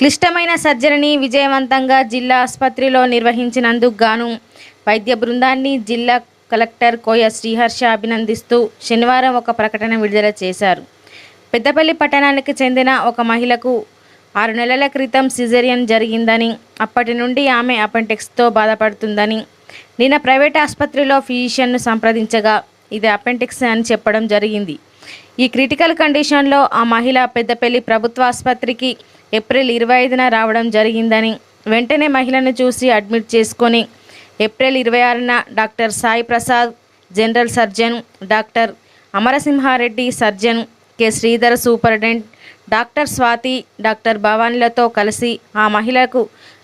క్లిష్టమైన సర్జరీని విజయవంతంగా జిల్లా ఆసుపత్రిలో నిర్వహించినందుకు గాను వైద్య బృందాన్ని జిల్లా కలెక్టర్ కోయ శ్రీహర్ష అభినందిస్తూ శనివారం ఒక ప్రకటన విడుదల చేశారు. పెద్దపల్లి పట్టణానికి చెందిన ఒక మహిళకు ఆరు నెలల క్రితం సిజేరియన్ జరిగిందని అప్పటి నుండి ఆమె అపెండిక్స్తో బాధపడుతుందని నిన్న ప్రైవేట్ ఆసుపత్రిలో ఫిజిషియన్ను సంప్రదించగా ఇది అపెండిక్స్ అని చెప్పడం జరిగింది. ఈ క్రిటికల్ కండిషన్లో ఆ మహిళ పెద్దపల్లి ప్రభుత్వ ఆసుపత్రికి ఏప్రిల్ ఇరవై ఐదున రావడం జరిగిందని వెంటనే మహిళను చూసి అడ్మిట్ చేసుకొని ఏప్రిల్ ఇరవై ఆరున doctor Sai Prasad general surgeon doctor Amarasimhareddy surgeon K. Sridhar superintendent doctor Swathi doctor భవానీలతో కలిసి ఆ మహిళకు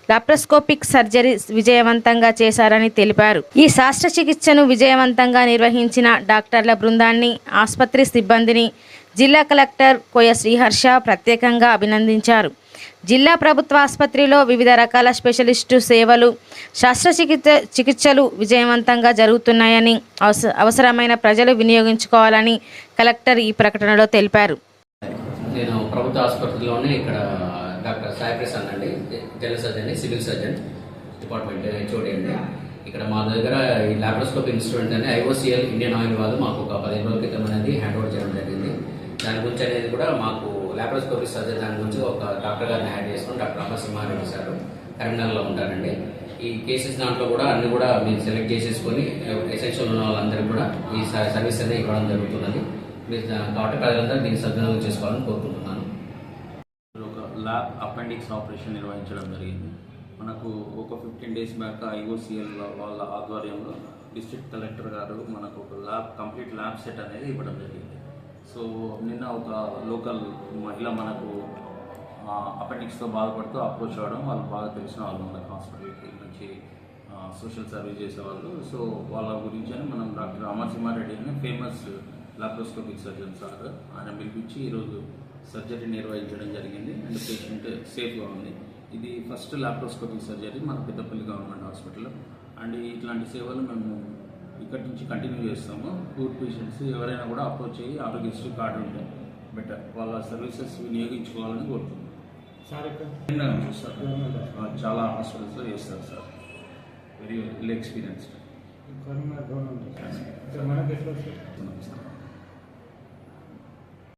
లాప్రోస్కోపిక్ సర్జరీ విజయవంతంగా చేశారని తెలిపారు. ఈ శస్త్రచికిత్సను విజయవంతంగా నిర్వహించిన డాక్టర్ల బృందాన్ని ఆసుపత్రి సిబ్బందిని జిల్లా కలెక్టర్ కోయ శ్రీహర్ష ప్రత్యేకంగా అభినందించారు. జిల్లా ప్రభుత్వ ఆసుపత్రిలో వివిధ రకాల స్పెషలిస్టు సేవలు శస్త్రచికిత్స చికిత్సలు విజయవంతంగా జరుగుతున్నాయని అవసరమైన ప్రజలు వినియోగించుకోవాలని కలెక్టర్ ఈ ప్రకటనలో తెలిపారు. నేను ప్రభుత్వ ఆసుపత్రిలోనే ఇక్కడ డాక్టర్ సాయి ప్రసాద్ అండి general surgeon civil surgeon department చూడండి ఇక్కడ మా దగ్గర ఈ లాప్రోస్కోప్ ఇన్స్ట్రుమెంట్ అని ఐఓసిఎల్ ఇండియన్ ఆయిల్ వాళ్ళు మాకు ఒక పదిహేను రోజుల క్రితం అనేది హ్యాండ్ ఓవర్ చేయడం జరిగింది. దాని గురించి అనేది కూడా మాకు లాప్రోస్కోపిక్ సర్జరీ దాని గురించి ఒక డాక్టర్ గారిని యాడ్ చేసుకుని డాక్టర్ అమ్మసింహారెడ్డి సార్ కరీంనగర్లో ఉంటారండి. ఈ కేసెస్ దాంట్లో కూడా అన్ని కూడా మీరు సెలెక్ట్ చేసేసుకొని ఎసెన్షియల్ ఉన్న వాళ్ళందరికీ కూడా ఈ స- సర్వీస్ అనేది ఇవ్వడం జరుగుతున్నది. మీరు కాబట్టి ప్రజలందరూ దీన్ని సద్వినియోగం చేసుకోవాలని కోరుకుంటున్నాను. ఒక ల్యాబ్ అపెండిక్స్ ఆపరేషన్ నిర్వహించడం జరిగింది. మనకు ఒక ఫిఫ్టీన్ డేస్ బ్యాక్ ఐఓసిఎల్ వాళ్ళ ఆధ్వర్యంలో డిస్ట్రిక్ట్ కలెక్టర్ గారు మనకు ఒక ల్యాబ్ కంప్లీట్ ల్యాబ్ సెట్ అనేది ఇవ్వడం జరిగింది. సో నిన్న ఒక లోకల్ మహిళ మనకు అపెండిక్స్తో బాధపడుతూ అప్రోచ్ అవ్వడం వాళ్ళు బాగా తెలిసిన వాళ్ళు మనకు హాస్పిటల్కి నుంచి సోషల్ సర్వీస్ చేసేవాళ్ళు సో వాళ్ళ గురించి అని మనం డాక్టర్ అమర్సింహారెడ్డి అని ఫేమస్ లాప్రోస్కోపిక్ సర్జన్ సార్ ఆయన పిలిపించి ఈరోజు సర్జరీ నిర్వహించడం జరిగింది. అండ్ పేషెంట్ సేఫ్గా ఉంది. ఇది ఫస్ట్ లాప్రోస్కోపిక్ సర్జరీ మన పెద్దపల్లి గవర్నమెంట్ హాస్పిటల్ అండ్ ఇట్లాంటి సేవలు మేము ఇక్కడి నుంచి కంటిన్యూ చేస్తాము. పూర్ పేషెంట్స్ ఎవరైనా కూడా అప్రోచ్ అయ్యి ఆరోగ్యశ్రీ కార్డు ఉంటే బెటర్ వాళ్ళ సర్వీసెస్ వినియోగించుకోవాలని కోరుతున్నాం సార్ ఆ, చాలా హాస్పిటల్స్లో చేస్తారు sir. Very well experienced Karimnagar government sir